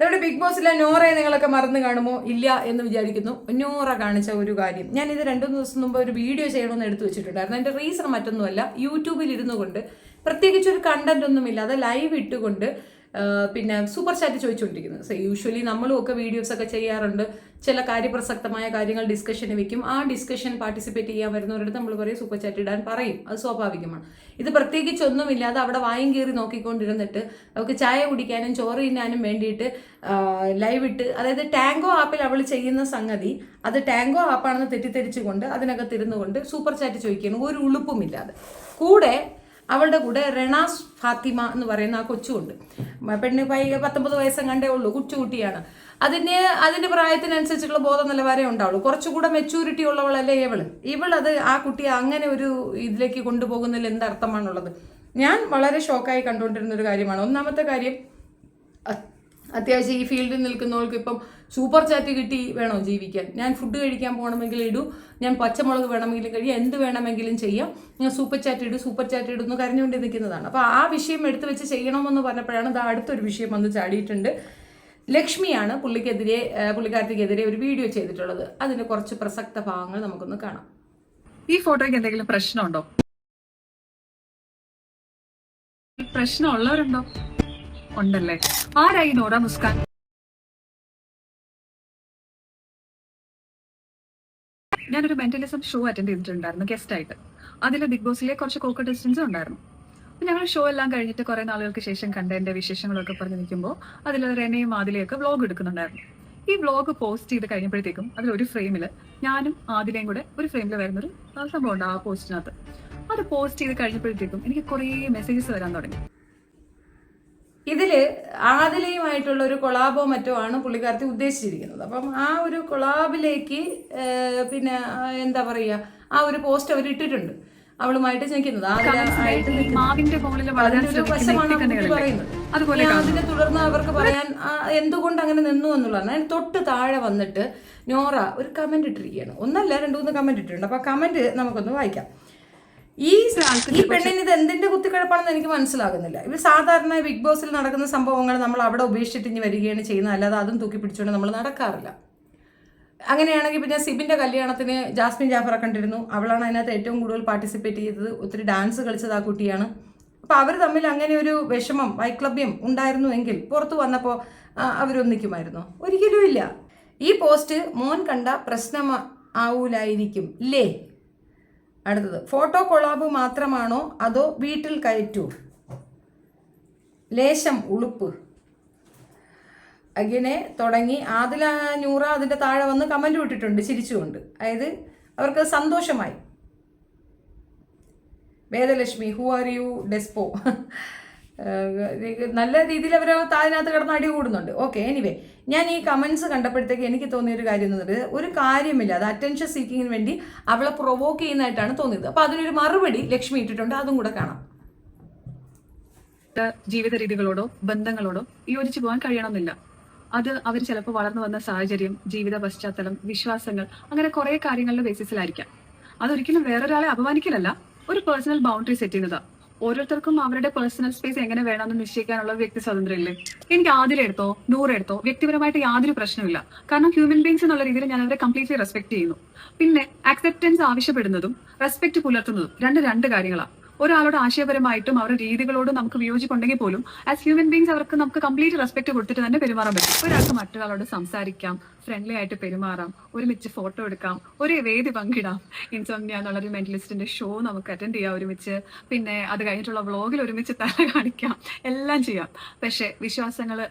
നമ്മുടെ ബിഗ് ബോസിലെ നോറയെ നിങ്ങളൊക്കെ മറന്നു കാണുമോ? ഇല്ല എന്ന് വിചാരിക്കുന്നു. നോറ കാണിച്ച ഒരു കാര്യം. ഞാൻ ഇത് രണ്ടു മൂന്ന് ദിവസം മുമ്പ് ഒരു വീഡിയോ ചെയ്യണമെന്ന് എടുത്തു വെച്ചിട്ടുണ്ടായിരുന്നു. അതിന്റെ റീസൺ മറ്റൊന്നുമല്ല. യൂട്യൂബിൽ ഇരുന്നു കൊണ്ട് പ്രത്യേകിച്ച് ഒരു കണ്ടന്റ് ഒന്നുമില്ല. അത് ലൈവ് ഇട്ടുകൊണ്ട് പിന്നെ സൂപ്പർ ചാറ്റ് ചോദിച്ചുകൊണ്ടിരിക്കുന്നത് സോ യൂഷ്വലി നമ്മളും ഒക്കെ വീഡിയോസ് ഒക്കെ ചെയ്യാറുണ്ട്. ചില കാര്യപ്രസക്തമായ കാര്യങ്ങൾ ഡിസ്കഷന് വെക്കും. ആ ഡിസ്കഷൻ പാർട്ടിസിപ്പേറ്റ് ചെയ്യാൻ വരുന്നവരുടെ നമ്മൾ പറയും സൂപ്പർ ചാറ്റ് ഇടാൻ പറയും. അത് സ്വാഭാവികമാണ്. ഇത് പ്രത്യേകിച്ച് ഒന്നുമില്ലാതെ അവിടെ വായും കീറി നോക്കിക്കൊണ്ടിരുന്നിട്ട് അവർക്ക് ചായ കുടിക്കാനും ചോറ് തിന്നാനും വേണ്ടിയിട്ട് ലൈവ് ഇട്ട് അതായത് ടാങ്കോ ആപ്പിൽ അവൾ ചെയ്യുന്ന സംഗതി അത് ടാങ്കോ ആപ്പാണെന്ന് തെറ്റിദ്ധരിച്ചുകൊണ്ട് അതിനകത്ത് കൊണ്ട് സൂപ്പർ ചാറ്റ് ചോദിക്കുന്നു ഒരു ഉളുപ്പുമില്ലാതെ. കൂടെ അവളുടെ കൂടെ റെണാസ് ഫാത്തിമ എന്ന് പറയുന്ന ആ കൊച്ചുണ്ട്. പെണ്ണ് പൈ പത്തൊമ്പത് വയസ്സും കണ്ടേ ഉള്ളൂ കൊച്ചുകുട്ടിയാണ് അതിന് അതിന്റെ പ്രായത്തിനനുസരിച്ചുള്ള ബോധ നിലവാരം ഉണ്ടാവുള്ളൂ. കുറച്ചുകൂടെ മെച്ചൂരിറ്റി ഉള്ളവളല്ലേ ഇവൾ. ഇവളത് ആ കുട്ടിയെ അങ്ങനെ ഒരു ഇതിലേക്ക് കൊണ്ടുപോകുന്നതിൽ എന്തർത്ഥമാണുള്ളത് ഞാൻ വളരെ ഷോക്കായി കണ്ടുകൊണ്ടിരുന്ന ഒരു കാര്യമാണ്. ഒന്നാമത്തെ കാര്യം അത്യാവശ്യം ഈ ഫീൽഡിൽ നിൽക്കുന്നവർക്ക് ഇപ്പം സൂപ്പർ ചാറ്റ് കിട്ടി വേണോ ജീവിക്കാൻ? ഞാൻ ഫുഡ് കഴിക്കാൻ പോകണമെങ്കിൽ ഇടൂ. ഞാൻ പച്ചമുളക് വേണമെങ്കിലും കഴിയാം. എന്ത് വേണമെങ്കിലും ചെയ്യാം. ഞാൻ സൂപ്പർ ചാറ്റ് ഇടൂ സൂപ്പർ ചാറ്റ് ഇടുന്നു. കരഞ്ഞുകൊണ്ട് നിൽക്കുന്നതാണ്. അപ്പോൾ ആ വിഷയം എടുത്തു വെച്ച് ചെയ്യണമെന്ന് പറഞ്ഞപ്പോഴാണ് ഇത് അടുത്തൊരു വിഷയം വന്ന് ചാടിയിട്ടുണ്ട്. ലക്ഷ്മിയാണ് പുള്ളിക്കെതിരെ പുള്ളിക്കാരത്തിക്കെതിരെ ഒരു വീഡിയോ ചെയ്തിട്ടുള്ളത്. അതിന് കുറച്ച് പ്രസക്ത ഭാഗങ്ങൾ നമുക്കൊന്ന് കാണാം. ഈ ഫോട്ടോയ്ക്ക് എന്തെങ്കിലും പ്രശ്നമുണ്ടോ? പ്രശ്നം ഉള്ളവരുണ്ടോ ഉണ്ടല്ലേ. ആരായി നോറ മുസ്കാൻ? ഞാനൊരു മെന്റലിസം ഷോ അറ്റൻഡ് ചെയ്തിട്ടുണ്ടായിരുന്നു ഗസ്റ്റ് ആയിട്ട്. അതിൽ ബിഗ് ബോസിലെ കുറച്ച് കോക്കോ ഡിസ്റ്റൻസ് ഉണ്ടായിരുന്നു. അപ്പൊ ഞങ്ങൾ ഷോ എല്ലാം കഴിഞ്ഞിട്ട് കുറെ നാളുകൾക്ക് ശേഷം കണ്ട എന്റെ വിശേഷങ്ങളൊക്കെ പറഞ്ഞു നിൽക്കുമ്പോൾ അതിൽ റെനയും ആദിലയൊക്കെ വ്ലോഗ് എടുക്കുന്നുണ്ടായിരുന്നു. ഈ വ്ലോഗ് പോസ്റ്റ് ചെയ്ത് കഴിഞ്ഞപ്പോഴത്തേക്കും അതിൽ ഒരു ഫ്രെയിമിൽ ഞാനും ആദിലയും കൂടെ ഒരു ഫ്രെയിമിൽ വരുന്നൊരു ആ, സംഭവം ഉണ്ട് ആ പോസ്റ്റിനകത്ത് അത് പോസ്റ്റ് ചെയ്ത് കഴിഞ്ഞപ്പോഴത്തേക്കും എനിക്ക് കുറേ മെസ്സേജസ് വരാൻ തുടങ്ങി. ഇതിൽ ആദിലയുമായിട്ടുള്ള ഒരു കൊളാബോ മറ്റോ ആണ് പുള്ളിക്കാരത്തി ഉദ്ദേശിച്ചിരിക്കുന്നത്. അപ്പം ആ ഒരു കൊളാബിലേക്ക് പിന്നെ എന്താ പറയുക ആ ഒരു പോസ്റ്റ് അവർ ഇട്ടിട്ടുണ്ട്. അവളുമായിട്ട്? പറയുന്നത്. ഇനി അതിനെ തുടർന്ന് അവർക്ക് പറയാൻ എന്തുകൊണ്ട് അങ്ങനെ നിന്നു എന്നുള്ളതാണ് അതിന് തൊട്ട് താഴെ വന്നിട്ട് നോറ ഒരു കമന്റ് ഇട്ടിരിക്കുകയാണ്. ഒന്നല്ല രണ്ടു മൂന്ന് കമന്റ് ഇട്ടിട്ടുണ്ട്. അപ്പൊ ആ കമന്റ് നമുക്കൊന്ന് വായിക്കാം. ഈ ഈ പെണ്ണിന് ഇത് എന്തിന്റെ കുത്തിക്കഴപ്പാണെന്ന് എനിക്ക് മനസ്സിലാകുന്നില്ല. ഇവർ സാധാരണ ബിഗ് ബോസിൽ നടക്കുന്ന സംഭവങ്ങൾ നമ്മൾ അവിടെ ഉപേക്ഷിച്ചിട്ട് ഇനി വരികയാണ് ചെയ്യുന്നത്. അല്ലാതെ അതും തൂക്കി പിടിച്ചുകൊണ്ട് നമ്മൾ നടക്കാറില്ല. അങ്ങനെയാണെങ്കിൽ പിന്നെ സിബിന്റെ കല്യാണത്തിന് ജാസ്മിൻ ജാഫറെ കണ്ടിരുന്നു. അവളാണ് അതിനകത്ത് ഏറ്റവും കൂടുതൽ പാർട്ടിസിപ്പേറ്റ് ചെയ്തത്. ഒത്തിരി ഡാൻസ് കളിച്ചത് ആ കുട്ടിയാണ്. അപ്പോൾ അവർ തമ്മിൽ അങ്ങനെ ഒരു വിഷമം വൈക്ലഭ്യം ഉണ്ടായിരുന്നു എങ്കിൽ പുറത്തു വന്നപ്പോൾ അവരൊന്നിക്കുമായിരുന്നു. ഒരിക്കലും ഇല്ല. ഈ പോസ്റ്റ് മോൻ കണ്ട പ്രശ്നം ആവൂലായിരിക്കും. ഇല്ലേ അടുത്തത്. ഫോട്ടോ കൊളാബ് മാത്രമാണോ അതോ വീട്ടിൽ കയറ്റൂ? ലേശം ഉളുപ്പ്. അങ്ങനെ തുടങ്ങി ആദില നൂറ അതിന്റെ താഴെ വന്ന് കമന്റ് വിട്ടിട്ടുണ്ട് ചിരിച്ചുകൊണ്ട്. അതായത് അവർക്ക് സന്തോഷമായി. Vedalakshmi who are you despo. നല്ല രീതിയിൽ അവർ അതിനകത്ത് കിടന്ന് അടി കൂടുന്നുണ്ട്. ഓക്കെ എനിവേ ഞാൻ ഈ കമൻസ് കണ്ടപ്പോഴത്തേക്ക് എനിക്ക് തോന്നിയ ഒരു കാര്യം എന്ന് പറയുന്നത് ഒരു കാര്യമില്ല. അത് അറ്റൻഷൻ സീക്കിങ്ങിന് വേണ്ടി അവളെ പ്രൊവോക്ക് ചെയ്യുന്നതായിട്ടാണ് തോന്നിയത്. അപ്പൊ അതിനൊരു മറുപടി ലക്ഷ്മി ഇട്ടിട്ടുണ്ട്. അതും കൂടെ കാണാം. ജീവിത രീതികളോടോ ബന്ധങ്ങളോടോ യോജിച്ചു പോകാൻ കഴിയണമെന്നില്ല. അത് അവർ ചിലപ്പോൾ വളർന്നു വന്ന സാഹചര്യം ജീവിത പശ്ചാത്തലം വിശ്വാസങ്ങൾ അങ്ങനെ കുറെ കാര്യങ്ങളുടെ ബേസിസിലായിരിക്കാം അതൊരിക്കലും വേറൊരാളെ അപമാനിക്കലല്ല. ഒരു പേഴ്സണൽ ബൗണ്ടറി സെറ്റ് ചെയ്യുന്നതാ. ഓരോരുത്തർക്കും അവരുടെ പേഴ്സണൽ സ്പേസ് എങ്ങനെ വേണമെന്ന് നിശ്ചയിക്കാനുള്ള വ്യക്തി സ്വാതന്ത്ര്യം ഇല്ലേ എനിക്ക് ആദിലെടുത്തോ നൂറെടുത്തോ വ്യക്തിപരമായിട്ട് യാതൊരു പ്രശ്നമില്ല കാരണം ഹ്യൂമൻ ബീങ്സ് എന്നുള്ള രീതിയിൽ ഞാൻ അവരെ കംപ്ലീറ്റ്ലി റെസ്പെക്ട് ചെയ്യുന്നു. പിന്നെ അക്സെപ്റ്റൻസ് ആവശ്യപ്പെടുന്നതും റെസ്പെക്ട് പുലർത്തുന്നതും രണ്ട് രണ്ട് കാര്യങ്ങളാണ് ഒരാളോട് ആശയപരമായിട്ടും അവരുടെ രീതികളോടും നമുക്ക് വിയോജിപ്പുണ്ടെങ്കിൽ പോലും ആസ് ഹ്യൂമൻ ബീങ്സ് അവർക്ക് നമുക്ക് കംപ്ലീറ്റ് റെസ്പെക്ട് കൊടുത്തിട്ട് തന്നെ പെരുമാറാൻ പറ്റും. ഒരാൾക്ക് മറ്റൊരാളോട് സംസാരിക്കാം ഫ്രണ്ട്ലി ആയിട്ട് പെരുമാറാം ഒരുമിച്ച് ഫോട്ടോ എടുക്കാം ഒരേ വേദി പങ്കിടാം ഇൻസോമിയ എന്നുള്ളൊരു മെന്റലിസ്റ്റിന്റെ ഷോ നമുക്ക് അറ്റൻഡ് ചെയ്യാം ഒരുമിച്ച്. പിന്നെ അത് കഴിഞ്ഞിട്ടുള്ള വ്ളോഗിൽ ഒരുമിച്ച് തല കാണിക്കാം. എല്ലാം ചെയ്യാം. പക്ഷേ വിശ്വാസങ്ങൾ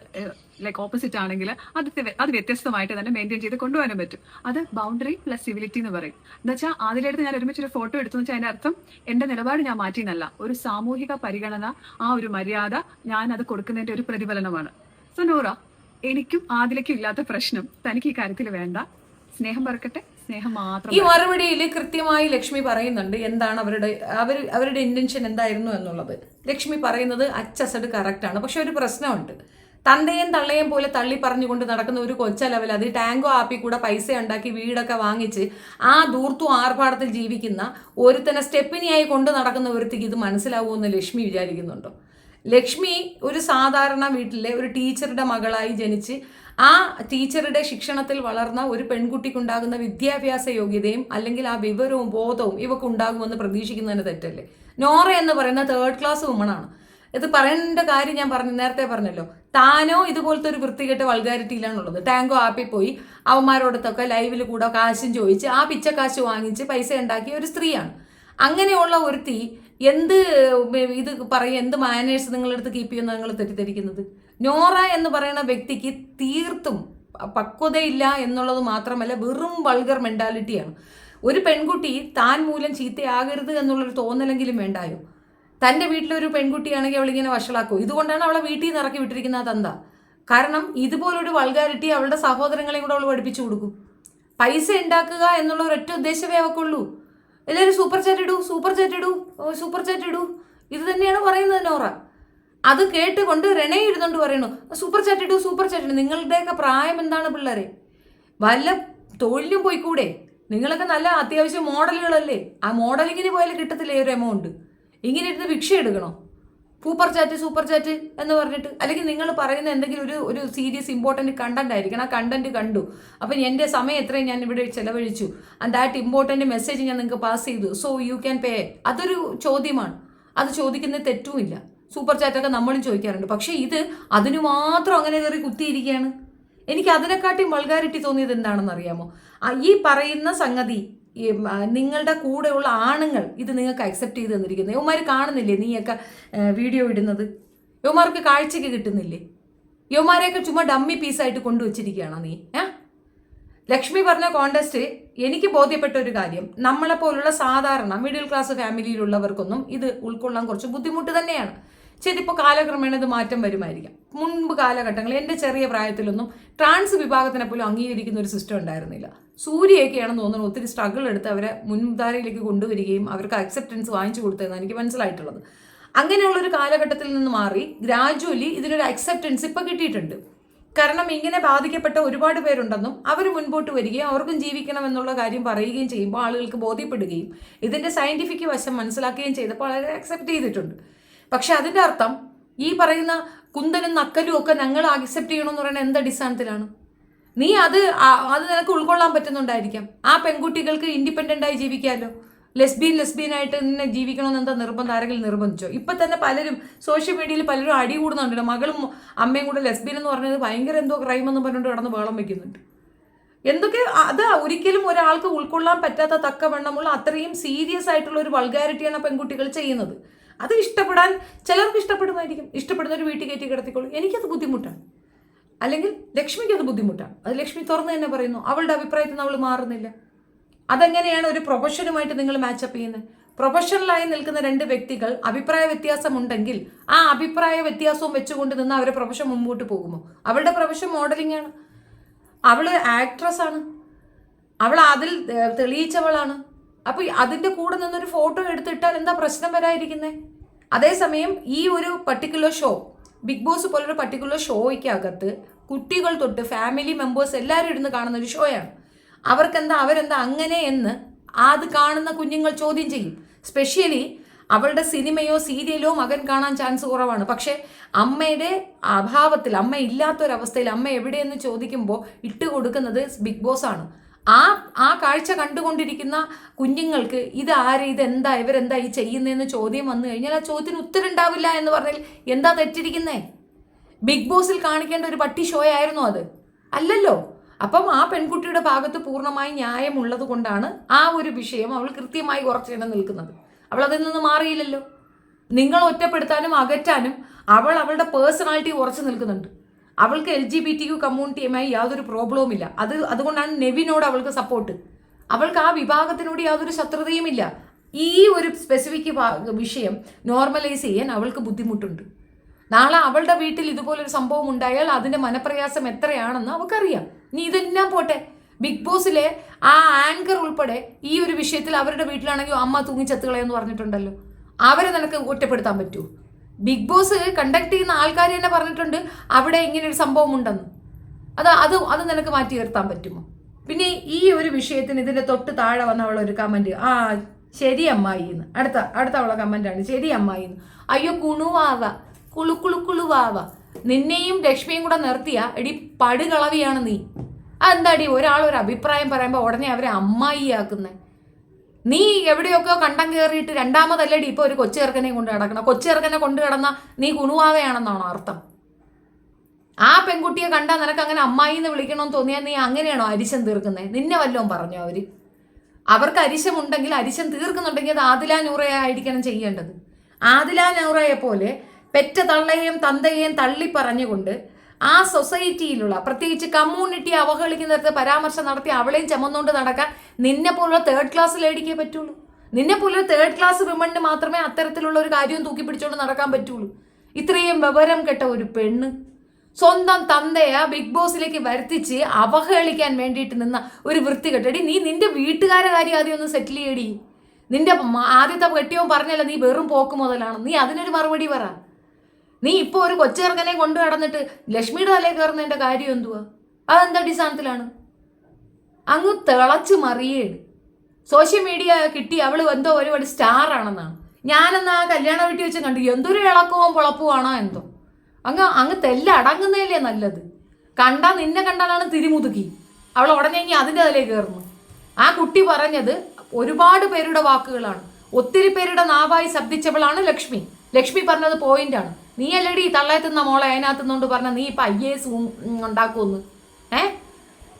ലൈക്ക് ഓപ്പോസിറ്റ് ആണെങ്കിൽ അത് അത് വ്യത്യസ്തമായിട്ട് തന്നെ മെയിന്റെയിൻ ചെയ്ത് കൊണ്ടുപോകാനും പറ്റും. അത് ബൗണ്ടറി പ്ലസ് സിവിലിറ്റി എന്ന് പറയും. എന്താ വെച്ചാൽ അതിലെടുത്ത് ഞാൻ ഒരുമിച്ച് ഒരു ഫോട്ടോ എടുത്തു വെച്ചാൽ അതിന്റെ അർത്ഥം എന്റെ നിലപാട് ഞാൻ മാറ്റി മാറ്റിയെന്നല്ല. ഒരു സാമൂഹിക പരിഗണന ആ ഒരു മര്യാദ ഞാൻ അത് കൊടുക്കുന്നതിന്റെ ഒരു പ്രതിഫലനമാണ്. സോ നോറ എനിക്കും ആദിലേക്കും ഇല്ലാത്ത പ്രശ്നം തനിക്ക് ഈ കാര്യത്തിൽ വേണ്ട. സ്നേഹം പറക്കട്ടെ. സ്നേഹം മാത്രം ഈ മറുപടിയിൽ കൃത്യമായി ലക്ഷ്മി പറയുന്നുണ്ട് എന്താണ് അവരുടെ അവർ അവരുടെ ഇന്റൻഷൻ എന്തായിരുന്നു എന്നുള്ളത്. ലക്ഷ്മി പറയുന്നത് അച്ചസഡ് കറക്റ്റ് ആണ്. പക്ഷെ ഒരു പ്രശ്നമുണ്ട്. തന്തയും തള്ളയും പോലെ തള്ളി പറഞ്ഞുകൊണ്ട് നടക്കുന്ന ഒരു കൊച്ച ലെവൽ അത് ടാങ്കോ ആപ്പി കൂടെ പൈസ ഉണ്ടാക്കി വീടൊക്കെ വാങ്ങിച്ച് ആ ദൂർത്തു ആർഭാടത്തിൽ ജീവിക്കുന്ന ഒരുത്തനെ സ്റ്റെപ്പിനിയായി കൊണ്ട് നടക്കുന്ന ഒരുത്തിക്ക് ഇത് മനസ്സിലാവുമെന്ന് ലക്ഷ്മി വിചാരിക്കുന്നുണ്ടോ. ലക്ഷ്മി ഒരു സാധാരണ വീട്ടിലെ ഒരു ടീച്ചറുടെ മകളായി ജനിച്ച് ആ ടീച്ചറുടെ ശിക്ഷണത്തിൽ വളർന്ന ഒരു പെൺകുട്ടിക്കുണ്ടാകുന്ന വിദ്യാഭ്യാസ യോഗ്യതയും അല്ലെങ്കിൽ ആ വിവരവും ബോധവും ഇവക്കുണ്ടാകുമെന്ന് പ്രതീക്ഷിക്കുന്നതിന് തെറ്റല്ലേ? നോറ എന്ന് പറയുന്ന തേർഡ് ക്ലാസ് വുമണാണ് ഇത് പറയേണ്ട കാര്യം ഞാൻ പറഞ്ഞു നേരത്തെ പറഞ്ഞല്ലോ. താനോ ഇതുപോലത്തെ ഒരു വൃത്തികെട്ട വൾഗാരിറ്റിയിലാണുള്ളത് ടാങ്കോ ആപ്പിൽ പോയി അവന്മാരോടത്തൊക്കെ ലൈവിൽ കൂടെ കാശും ചോദിച്ച് ആ പിച്ചക്കാശ് വാങ്ങിച്ച് പൈസ ഉണ്ടാക്കിയ ഒരു സ്ത്രീയാണ്. അങ്ങനെയുള്ള ഒരുത്തി എന്ത് ഇത് പറയും എന്ത് മാനേഴ്സ് നിങ്ങളെടുത്ത് കീപ്പ് ചെയ്യുന്ന നിങ്ങൾ തെറ്റിദ്ധരിക്കുന്നത്? നോറ എന്ന് പറയുന്ന വ്യക്തിക്ക് തീർത്തും പക്വതയില്ല എന്നുള്ളത് മാത്രമല്ല വെറും വൾഗർ മെന്റാലിറ്റിയാണ് ഒരു പെൺകുട്ടി താൻ മൂലം ചീത്തയാകരുത് എന്നുള്ളൊരു തോന്നലെങ്കിലും വേണ്ടായോ? തന്റെ വീട്ടിലൊരു പെൺകുട്ടിയാണെങ്കിൽ അവളിങ്ങനെ വഷളാക്കും. ഇതുകൊണ്ടാണ് അവളെ വീട്ടിൽ നിന്ന് ഇറക്കി വിട്ടിരിക്കുന്ന തന്ത. കാരണം ഇതുപോലൊരു വൾഗാരിറ്റി അവളുടെ സഹോദരങ്ങളെയും കൂടെ അവൾ പഠിപ്പിച്ചു കൊടുക്കും. പൈസ ഉണ്ടാക്കുക എന്നുള്ള ഒരൊറ്റ ഉദ്ദേശമേ അവക്കുള്ളൂ. എല്ലാവരും സൂപ്പർ ചാറ്റ് ഇടൂ സൂപ്പർ ചാറ്റ് ഇടൂ സൂപ്പർ ചാറ്റ് ഇടൂ. ഇത് തന്നെയാണ് പറയുന്നത് നോറ. അത് കേട്ടുകൊണ്ട് റെണേ ഇരുന്നുകൊണ്ട് പറയണു സൂപ്പർ ചാറ്റ് ഇടൂ സൂപ്പർ ചാറ്റ് ഇടൂ. നിങ്ങളുടെയൊക്കെ പ്രായം എന്താണ് പിള്ളേരെ? വല്ല തൊഴിലും പോയിക്കൂടെ? നിങ്ങളൊക്കെ നല്ല അത്യാവശ്യം മോഡലുകളല്ലേ? ആ മോഡലിങ്ങിന് പോയാലും കിട്ടത്തില്ല ഒരു എമൗണ്ട് ഇങ്ങനെ ഇരുന്ന് ഭിക്ഷ എടുക്കണോ? സൂപ്പർ ചാറ്റ് സൂപ്പർ ചാറ്റ് എന്ന് പറഞ്ഞിട്ട്. അല്ലെങ്കിൽ നിങ്ങൾ പറയുന്ന എന്തെങ്കിലും ഒരു ഒരു സീരിയസ് ഇമ്പോർട്ടന്റ് കണ്ടന്റ് ആയിരിക്കണം. ആ കണ്ടന്റ് കണ്ടു. അപ്പം എന്റെ സമയം എത്രയും ഞാൻ ഇവിടെ ചെലവഴിച്ചു. ആൻഡ് ദാറ്റ് ഇമ്പോർട്ടന്റ് മെസ്സേജ് ഞാൻ നിങ്ങൾക്ക് പാസ് ചെയ്തു. സോ യു ക്യാൻ പേ അതൊരു ചോദ്യമാണ്. അത് ചോദിക്കുന്നത് തെറ്റുമില്ല സൂപ്പർ ചാറ്റൊക്കെ നമ്മളും ചോദിക്കാറുണ്ട്. പക്ഷേ ഇത് അതിനു മാത്രം അങ്ങനെ കയറി കുത്തിയിരിക്കുകയാണ്. എനിക്ക് അതിനെക്കാട്ടി മൾഗാരിറ്റി തോന്നിയത് എന്താണെന്ന് അറിയാമോ ഈ പറയുന്ന സംഗതി ഈ, നിങ്ങളുടെ കൂടെയുള്ള ആണുങ്ങൾ ഇത് നിങ്ങൾക്ക് അക്സെപ്റ്റ് ചെയ്ത് തന്നിരിക്കുന്നത്. യവന്മാർ കാണുന്നില്ലേ നീയൊക്കെ വീഡിയോ ഇടുന്നത്? യവന്മാർക്ക് കാഴ്ചയ്ക്ക് കിട്ടുന്നില്ലേ? യവന്മാരെയൊക്കെ ചുമ്മാ ഡമ്മി പീസായിട്ട് കൊണ്ടുവച്ചിരിക്കുകയാണോ നീ? ഏ? ലക്ഷ്മി പറഞ്ഞ കോണ്ടസ്റ്റ് എനിക്ക് ബോധ്യപ്പെട്ട ഒരു കാര്യം. നമ്മളെപ്പോലുള്ള സാധാരണ മിഡിൽ ക്ലാസ് ഫാമിലിയിലുള്ളവർക്കൊന്നും ഇത് ഉൾക്കൊള്ളാൻ കുറച്ച് ബുദ്ധിമുട്ട് തന്നെയാണ്. ശരി ഇപ്പോൾ കാലക്രമേണ ഇത് മാറ്റം വരുമായിരിക്കാം. മുൻപ് കാലഘട്ടങ്ങളിൽ എന്റെ ചെറിയ പ്രായത്തിലൊന്നും ട്രാൻസ് വിഭാഗത്തിനെ പോലും അംഗീകരിക്കുന്ന ഒരു സിസ്റ്റം ഉണ്ടായിരുന്നില്ല. സൂര്യയൊക്കെയാണെന്ന് തോന്നുന്നു ഒത്തിരി സ്ട്രഗിൾ എടുത്ത് അവരെ മുൻധാരയിലേക്ക് കൊണ്ടുവരികയും അവർക്ക് അക്സെപ്റ്റൻസ് വാങ്ങിച്ചു കൊടുത്തതെന്നാണ് എനിക്ക് മനസ്സിലായിട്ടുള്ളത്. അങ്ങനെയുള്ള ഒരു കാലഘട്ടത്തിൽ നിന്ന് മാറി ഗ്രാജുവലി ഇതിനൊരു അക്സെപ്റ്റൻസ് ഇപ്പോൾ കിട്ടിയിട്ടുണ്ട്. കാരണം ഇങ്ങനെ ബാധിക്കപ്പെട്ട ഒരുപാട് പേരുണ്ടെന്നും അവർ മുൻപോട്ട് വരികയും അവർക്കും ജീവിക്കണം എന്നുള്ള കാര്യം പറയുകയും ചെയ്യുമ്പോൾ ആളുകൾക്ക് ബോധ്യപ്പെടുകയും ഇതിന്റെ സയന്റിഫിക് വശം മനസ്സിലാക്കുകയും ചെയ്തപ്പോൾ വളരെ അക്സെപ്റ്റ് ചെയ്തിട്ടുണ്ട്. പക്ഷെ അതിന്റെ അർത്ഥം ഈ പറയുന്ന കുന്തനും നക്കലും ഒക്കെ ഞങ്ങൾ അക്സെപ്റ്റ് ചെയ്യണമെന്ന് പറയുന്നത് എന്ത് അടിസ്ഥാനത്തിലാണ്? നീ അത് അത് നിനക്ക് ഉൾക്കൊള്ളാൻ പറ്റുന്നുണ്ടായിരിക്കാം. ആ പെൺകുട്ടികൾക്ക് ഇൻഡിപെൻഡന്റ് ആയി ജീവിക്കാമല്ലോ ലെസ്ബിയൻ ലെസ്ബിയൻ ആയിട്ട് തന്നെ ജീവിക്കണമെന്ന് എന്താ നിർബന്ധം? ആരെങ്കിലും നിർബന്ധിച്ചോ? ഇപ്പൊ തന്നെ പലരും സോഷ്യൽ മീഡിയയിൽ പലരും അടി കൂടുന്നുണ്ടല്ലോ. മകളും അമ്മയും കൂടെ ലെസ്ബിയൻ എന്ന് പറഞ്ഞത് ഭയങ്കര എന്തോ ക്രൈം എന്ന് പറഞ്ഞിട്ട് കിടന്ന് വേളം വെക്കുന്നുണ്ട്. എന്തൊക്കെ അത് ഒരിക്കലും ഒരാൾക്ക് ഉൾക്കൊള്ളാൻ പറ്റാത്ത തക്കവണ്ണമുള്ള അത്രയും സീരിയസ് ആയിട്ടുള്ള ഒരു വൾഗാരിറ്റിയാണ് പെൺകുട്ടികൾ ചെയ്യുന്നത്. അത് ഇഷ്ടപ്പെടാൻ ചിലർക്ക് ഇഷ്ടപ്പെടുമായിരിക്കും. ഇഷ്ടപ്പെടുന്ന ഒരു വീട്ടിൽ കയറ്റി കിടത്തിക്കോളും. എനിക്കത് ബുദ്ധിമുട്ടാണ്. അല്ലെങ്കിൽ ലക്ഷ്മിക്ക് അത് ബുദ്ധിമുട്ടാണ്. അത് ലക്ഷ്മി തുറന്ന് തന്നെ പറയുന്നു അവളുടെ അഭിപ്രായത്തിൽ നിന്ന് അവൾ മാറുന്നില്ല. അതെങ്ങനെയാണ് ഒരു പ്രൊഫഷനുമായിട്ട് നിങ്ങൾ മാച്ചപ്പ് ചെയ്യുന്നത്? പ്രൊഫഷണലായി നിൽക്കുന്ന രണ്ട് വ്യക്തികൾ അഭിപ്രായ വ്യത്യാസമുണ്ടെങ്കിൽ ആ അഭിപ്രായ വ്യത്യാസവും വെച്ചുകൊണ്ട് നിന്ന് അവരെ പ്രൊഫഷൻ മുമ്പോട്ട് പോകുമോ? അവളുടെ പ്രൊഫഷൻ മോഡലിംഗ് ആണ്. അവൾ ആക്ട്രസ് ആണ്. അവൾ അതിൽ തെളിയിച്ചവളാണ്. അപ്പൊ അതിന്റെ കൂടെ നിന്നൊരു ഫോട്ടോ എടുത്തിട്ടാൽ എന്താ പ്രശ്നം വരാതിരിക്കുന്നത് അതേസമയം ഈ ഒരു പർട്ടിക്കുലർ ഷോ ബിഗ് ബോസ് പോലൊരു പർട്ടിക്കുലർ ഷോയ്ക്കകത്ത് കുട്ടികൾ തൊട്ട് ഫാമിലി മെമ്പേഴ്സ് എല്ലാവരും ഇരുന്ന് കാണുന്ന ഒരു ഷോയാണ് അവർക്കെന്താ അവരെന്താ അങ്ങനെ എന്ന് അത് കാണുന്ന കുഞ്ഞുങ്ങൾ ചോദ്യം ചെയ്യും. സ്പെഷ്യലി അവളുടെ സിനിമയോ സീരിയലോ മകൻ കാണാൻ ചാൻസ് കുറവാണ്. പക്ഷേ അമ്മയുടെ അഭാവത്തിൽ അമ്മ ഇല്ലാത്തൊരവസ്ഥയിൽ അമ്മ എവിടെയെന്ന് ചോദിക്കുമ്പോൾ ഇട്ട് കൊടുക്കുന്നത് ബിഗ് ബോസ് ആണ്. ആ ആ കാഴ്ച കണ്ടുകൊണ്ടിരിക്കുന്ന കുഞ്ഞുങ്ങൾക്ക് ഇത് ആര് ഇത് എന്താ ഇവരെന്താ ഈ ചെയ്യുന്നതെന്ന് ചോദ്യം വന്നു കഴിഞ്ഞാൽ ആ ചോദ്യത്തിന് ഉത്തരം ഉണ്ടാവില്ല എന്ന് പറഞ്ഞാൽ എന്താ തെറ്റിരിക്കുന്നേ? ബിഗ് ബോസിൽ കാണിക്കേണ്ട ഒരു പട്ടി ഷോ ആയിരുന്നു അത്. അല്ലല്ലോ. അപ്പം ആ പെൺകുട്ടിയുടെ ഭാഗത്ത് പൂർണമായി ന്യായമുള്ളത് കൊണ്ടാണ് ആ ഒരു വിഷയം അവൾ കൃത്യമായി കുറച്ചിടം നിൽക്കുന്നത്. അവൾ അതിൽ നിന്ന് മാറിയില്ലല്ലോ. നിങ്ങൾ ഒറ്റപ്പെടുത്താനും അകറ്റാനും അവൾ അവളുടെ പേഴ്സണാലിറ്റി കുറച്ച് നിൽക്കുന്നുണ്ട്. അവൾക്ക് L G B T Q കമ്മ്യൂണിറ്റിയുമായി യാതൊരു പ്രോബ്ലവും ഇല്ല അത് അതുകൊണ്ടാണ് നെവിനോട് അവൾക്ക് സപ്പോർട്ട് അവൾക്ക് ആ വിഭാഗത്തിനോട് യാതൊരു ശത്രുതയും ഇല്ല ഈ ഒരു സ്പെസിഫിക് വിഷയം നോർമലൈസ് ചെയ്യാൻ അവൾക്ക് ബുദ്ധിമുട്ടുണ്ട്. നാളെ അവളുടെ വീട്ടിൽ ഇതുപോലൊരു സംഭവം ഉണ്ടായാൽ അതിന്റെ മനപ്രയാസം എത്രയാണെന്ന് അവൾക്കറിയാം. നീ ഇതെല്ലാം പോട്ടെ. ബിഗ് ബോസിലെ ആ ആങ്കർ ഉൾപ്പെടെ ഈ ഒരു വിഷയത്തിൽ അവരുടെ വീട്ടിലാണെങ്കിൽ അമ്മ തൂങ്ങി ചത്തുകളയെന്ന് പറഞ്ഞിട്ടുണ്ടല്ലോ. അവരെ നിനക്ക് ഒറ്റപ്പെടുത്താൻ പറ്റുമോ ബിഗ് ബോസ് കണ്ടക്ട് ചെയ്യുന്ന ആൾക്കാർ തന്നെ പറഞ്ഞിട്ടുണ്ട് അവിടെ ഇങ്ങനെ ഒരു സംഭവം ഉണ്ടെന്ന്. അത് അത് അത് നിനക്ക് മാറ്റി നിർത്താൻ പറ്റുമോ? പിന്നെ ഈ ഒരു വിഷയത്തിന് ഇതിന്റെ തൊട്ട് താഴെ വന്ന ഒരു കമന്റ് ആ ശരി അമ്മായി എന്ന്. അടുത്ത അടുത്ത അവളെ കമന്റ് ആണ് ശരി അമ്മായി എന്ന്. അയ്യോ കുണുവാവ കുളു കുളു കുളുവാവ. നിന്നെയും ലക്ഷ്മിയും കൂടെ നിർത്തിയ എടി പടുകളവിയാണ് നീ. അതെന്താടി? ഒരാൾ ഒരു അഭിപ്രായം പറയുമ്പോൾ ഉടനെ അവരെ അമ്മായിയാക്കുന്നേ. നീ എവിടെയൊക്കെ കണ്ടം കയറിയിട്ട് രണ്ടാമതല്ലടി ഇപ്പൊ ഒരു കൊച്ചു ചെറുക്കനെ കൊണ്ട് കിടക്കണം കൊച്ചു ചെറുക്കനെ കൊണ്ട് കിടന്ന നീ കുണുവാവയാണെന്നാണോ അർത്ഥം? ആ പെൺകുട്ടിയെ കണ്ടാൽ നിനക്ക് അങ്ങനെ അമ്മായി എന്ന് വിളിക്കണമെന്ന് തോന്നിയാൽ നീ അങ്ങനെയാണോ അരിശം തീർക്കുന്നത് നിന്നെ വല്ലതും പറഞ്ഞു അവർ? അവർക്ക് അരിശമുണ്ടെങ്കിൽ അരിശം തീർക്കുന്നുണ്ടെങ്കിൽ അത് ആദില നൂറയായിരിക്കണം ചെയ്യേണ്ടത്. ആദില നൂറയെ പോലെ പെറ്റ തള്ളയെയും തന്തയെയും തള്ളി പറഞ്ഞുകൊണ്ട് ആ സൊസൈറ്റിയിലുള്ള പ്രത്യേകിച്ച് കമ്മ്യൂണിറ്റി അവഹേളിക്കുന്നിടത്ത് പരാമർശം നടത്തി അവളെയും ചുമന്നുകൊണ്ട് നടക്കാൻ നിന്നെ പോലുള്ള തേർഡ് ക്ലാസ് ലേഡിക്കേ പറ്റുള്ളൂ. നിന്നെ പോലുള്ള തേർഡ് ക്ലാസ് വിമണിന് മാത്രമേ അത്തരത്തിലുള്ള ഒരു കാര്യവും തൂക്കി പിടിച്ചുകൊണ്ട് നടക്കാൻ പറ്റുള്ളൂ. ഇത്രയും വിവരം കെട്ട ഒരു പെണ്ണ് സ്വന്തം തന്തയെ ബിഗ് ബോസിലേക്ക് വരുത്തിച്ച് അവഹേളിക്കാൻ വേണ്ടിയിട്ട് നിന്ന ഒരു വൃത്തി കെട്ടടി നീ നിന്റെ വീട്ടുകാരെ കാര്യം ആദ്യം ഒന്ന് സെറ്റിൽ ചെയ്യടി. നിന്റെ ആദ്യത്തെ കെട്ടിയവൻ പറഞ്ഞല്ല നീ വെറും പോക്ക് മുതലാണ്. നീ അതിനൊരു മറുപടി പറ. നീ ഇപ്പോൾ ഒരു കൊച്ചേർക്കനെ കൊണ്ടു കടന്നിട്ട് ലക്ഷ്മിയുടെ തലയിൽ കയറുന്നതിന്റെ കാര്യം എന്തുവാ? അതെന്താ അടിസ്ഥാനത്തിലാണ് അങ്ങ് തിളച്ച് മറിയേണ്. സോഷ്യൽ മീഡിയ കിട്ടി അവൾ എന്തോ ഒരുപാട് സ്റ്റാർ ആണെന്നാണ്. ഞാനെന്നാ ആ കല്യാണ വീട്ടിൽ വെച്ച് കണ്ടു. എന്തൊരു ഇളക്കവും പുളപ്പുമാണോ എന്തോ. അങ്ങ് അങ്ങ് തെല്ല അടങ്ങുന്നതല്ലേ നല്ലത്. കണ്ടാ നിന്നെ കണ്ടാലാണ് തിരിമുതുക്കി അവൾ ഉടനെ ഇനി അതിന്റെ അതിലേക്ക് കയറുന്നു. ആ കുട്ടി പറഞ്ഞത് ഒരുപാട് പേരുടെ വാക്കുകളാണ്. ഒത്തിരി പേരുടെ നാവായി ശബ്ദിച്ചവളാണ് ലക്ഷ്മി. ലക്ഷ്മി പറഞ്ഞത് പോയിന്റാണ് നീ അല്ലടി ഈ തള്ളയത്തുന്ന മോളെ അതിനകത്ത് നിന്നുകൊണ്ട് പറഞ്ഞ നീ ഇപ്പൊ ഐ എസ് ഉണ്ടാക്കുമെന്ന്. ഏ?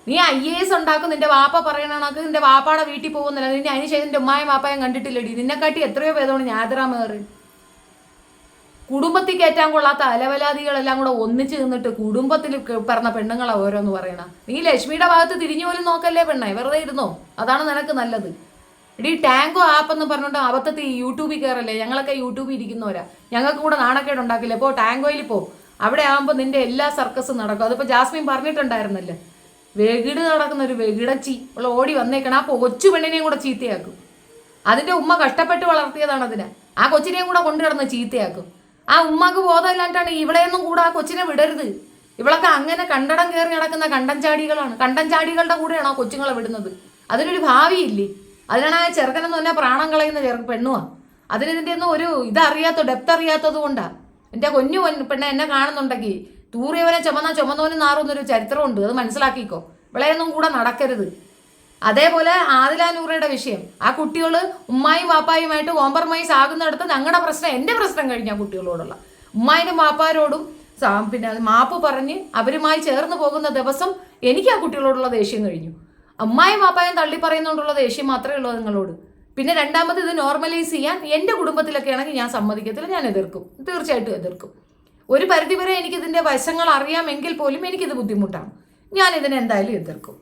നീ ഐ എ എസ് ഉണ്ടാക്കും നിന്റെ വാപ്പ പറയണ കണക്ക് നിന്റെ വാപ്പാടെ വീട്ടിൽ പോകുന്നില്ല. നിന്നെ അതിന് ശേഷം നിന്റെ ഉമ്മായും വാപ്പായും കണ്ടിട്ടില്ലടി. നിന്നെക്കാട്ടി എത്രയോ ഭേദമാണ് ഞാതിറാമേറി കുടുംബത്തിൽ കയറ്റാൻ കൊള്ളാത്ത അലവലാദികളെല്ലാം കൂടെ ഒന്നിച്ച് നിന്നിട്ട് കുടുംബത്തിൽ പറഞ്ഞ പെണ്ണുങ്ങളാ ഓരോന്ന് പറയണ. നീ ലക്ഷ്മിയുടെ ഭാഗത്ത് തിരിഞ്ഞു പോലും നോക്കല്ലേ പെണ്ണേ? വെറുതെ ഇരുന്നോ? അതാണ് നിനക്ക് നല്ലത്. എടീ ടാങ്കോ ആപ്പ് എന്ന് പറഞ്ഞുകൊണ്ട് അബദ്ധത്തിൽ യൂട്യൂബിൽ കയറല്ലേ ഞങ്ങളൊക്കെ യൂട്യൂബിൽ ഇരിക്കുന്നവരാ. ഞങ്ങൾക്ക് കൂടെ നാണക്കേട് ഉണ്ടാക്കില്ല? പോ ടാങ്കോയിൽ പോ. അവിടെ ആകുമ്പോൾ നിന്റെ എല്ലാ സർക്കസും നടക്കും. അതിപ്പോൾ ജാസ്മിൻ പറഞ്ഞിട്ടുണ്ടായിരുന്നല്ലേ? വെകിട് നടക്കുന്ന ഒരു വെകിടച്ചി ഉള്ള ഓടി വന്നേക്കണം. ആ കൊച്ചു പെണ്ണിനെയും കൂടെ ചീത്തയാക്കും. അതിന്റെ ഉമ്മ കഷ്ടപ്പെട്ട് വളർത്തിയതാണ് അതിനെ. ആ കൊച്ചിനെയും കൂടെ കൊണ്ടു കിടന്ന് ചീത്തയാക്കും. ആ ഉമ്മക്ക് ബോധമില്ലാണ്ടാണ് ഇവളെയൊന്നും കൂടെ ആ കൊച്ചിനെ വിടരുത്. ഇവളൊക്കെ അങ്ങനെ കണ്ടടം കയറി നടക്കുന്ന കണ്ടൻചാടികളാണ്. കണ്ടൻചാടികളുടെ കണ്ടൻ ചാടികളുടെ കൂടെയാണ് ആ കൊച്ചുങ്ങളെ വിടുന്നത്. അതിനൊരു ഭാവിയില്ലേ? അതിനാണ് ആ ചെറുക്കനെന്ന് പറഞ്ഞാൽ പ്രാണം കളയുന്ന ചെറു പെണ്ണുവാ. അതിന് ഇതിന്റെ ഒന്നും ഒരു ഇതറിയാത്ത ഡെപ്ത് അറിയാത്തത് കൊണ്ടാണ് എന്റെ കൊഞ്ഞു പെണ്ണെ എന്നെ കാണുന്നുണ്ടെങ്കിൽ തൂറിയവനെ ചുമന്ന ചുമന്നവനും നാറുന്നൊരു ചരിത്രമുണ്ട്. അത് മനസ്സിലാക്കിക്കോ. വിളയൊന്നും കൂടെ നടക്കരുത്. അതേപോലെ ആദിലാനൂറയുടെ വിഷയം. ആ കുട്ടികൾ ഉമ്മായും വാപ്പായുമായിട്ട് കോംപ്രമൈസ് ആകുന്നിടത്ത് ഞങ്ങളുടെ പ്രശ്നം എന്റെ പ്രശ്നം കഴിഞ്ഞ കുട്ടികളോടുള്ള. ഉമ്മായിനും വാപ്പാരോടും പിന്നെ മാപ്പ് പറഞ്ഞ് അവരുമായി ചേർന്ന് പോകുന്ന ദിവസം എനിക്ക് ആ കുട്ടികളോടുള്ള ദേഷ്യം കഴിഞ്ഞു. ഉമ്മായും അപ്പായും തള്ളി പറയുന്നതുകൊണ്ടുള്ള ദേഷ്യം മാത്രമേ ഉള്ളൂ നിങ്ങളോട്. പിന്നെ രണ്ടാമത് ഇത് നോർമലൈസ് ചെയ്യാൻ എന്റെ കുടുംബത്തിലൊക്കെ ആണെങ്കിൽ ഞാൻ സമ്മതിക്കത്തില്ല ഞാൻ എതിർക്കും. തീർച്ചയായിട്ടും എതിർക്കും. ഒരു പരിധിവരെ എനിക്കിതിന്റെ വശങ്ങൾ അറിയാമെങ്കിൽ പോലും എനിക്കിത് ബുദ്ധിമുട്ടാണ്. ഞാൻ ഇതിനെ എന്തായാലും എതിർക്കും.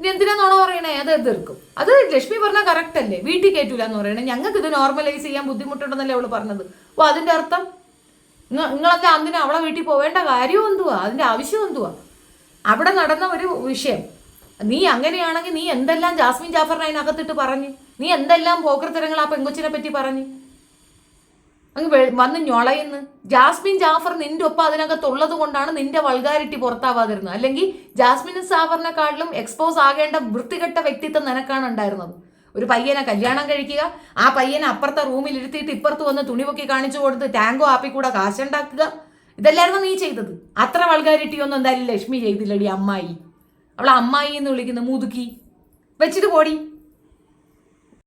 ഇനി എന്തിനാ നുണ പറയണേ? അത് എതിർക്കും. അത് ലക്ഷ്മി പറഞ്ഞാൽ കറക്റ്റ് അല്ലേ? വീട്ടിൽ കയറ്റൂല എന്ന് പറയണേ. ഞങ്ങൾക്ക് ഇത് നോർമലൈസ് ചെയ്യാൻ ബുദ്ധിമുട്ടുണ്ടെന്നല്ലേ അവൾ പറഞ്ഞത്. അപ്പോൾ അതിന്റെ അർത്ഥം? നിങ്ങളെന്താ അന്നിന് അവളെ വീട്ടിൽ പോവേണ്ട കാര്യം എന്തുവാ? അതിന്റെ ആവശ്യം എന്തുവാ? അവിടെ നടന്ന ഒരു വിഷയം. നീ അങ്ങനെയാണെങ്കിൽ നീ എന്തെല്ലാം ജാസ്മിൻ ജാഫറിനെ അതിനകത്തിട്ട് പറഞ്ഞു? നീ എന്തെല്ലാം പോക്കർത്തരങ്ങൾ ആ പെങ്കൊച്ചിനെ പറ്റി പറഞ്ഞു? അങ്ങ് വന്ന് ഞൊളയുന്ന്. ജാസ്മിൻ ജാഫർ നിന്റെ ഒപ്പം അതിനകത്തുള്ളത് കൊണ്ടാണ് നിന്റെ വൾഗാരിറ്റി പുറത്താവാതിരുന്നത്. അല്ലെങ്കിൽ ജാസ്മിൻ ജാഫറിനെക്കാട്ടിലും എക്സ്പോസ് ആകേണ്ട വൃത്തികെട്ട വ്യക്തിത്വം നിനക്കാണ് ഉണ്ടായിരുന്നത്. ഒരു പയ്യനെ കല്യാണം കഴിക്കുക ആ പയ്യനെ അപ്പുറത്തെ റൂമിൽ ഇരുത്തിയിട്ട് ഇപ്പുറത്ത് വന്ന് തുണി പൊക്കി കാണിച്ചു കൊടുത്ത് ടാങ്കോ ആപ്പി കൂടെ കാശുണ്ടാക്കുക. ഇതല്ലായിരുന്നു നീ ചെയ്തത്? അത്ര വൾഗാരിറ്റി ഒന്നും എന്തായാലും ലക്ഷ്മി ചെയ്തില്ലടി അമ്മായി. അവളെ അമ്മായി എന്ന് വിളിക്കുന്ന മുതുക്കി വെച്ചിട്ട് പോടി.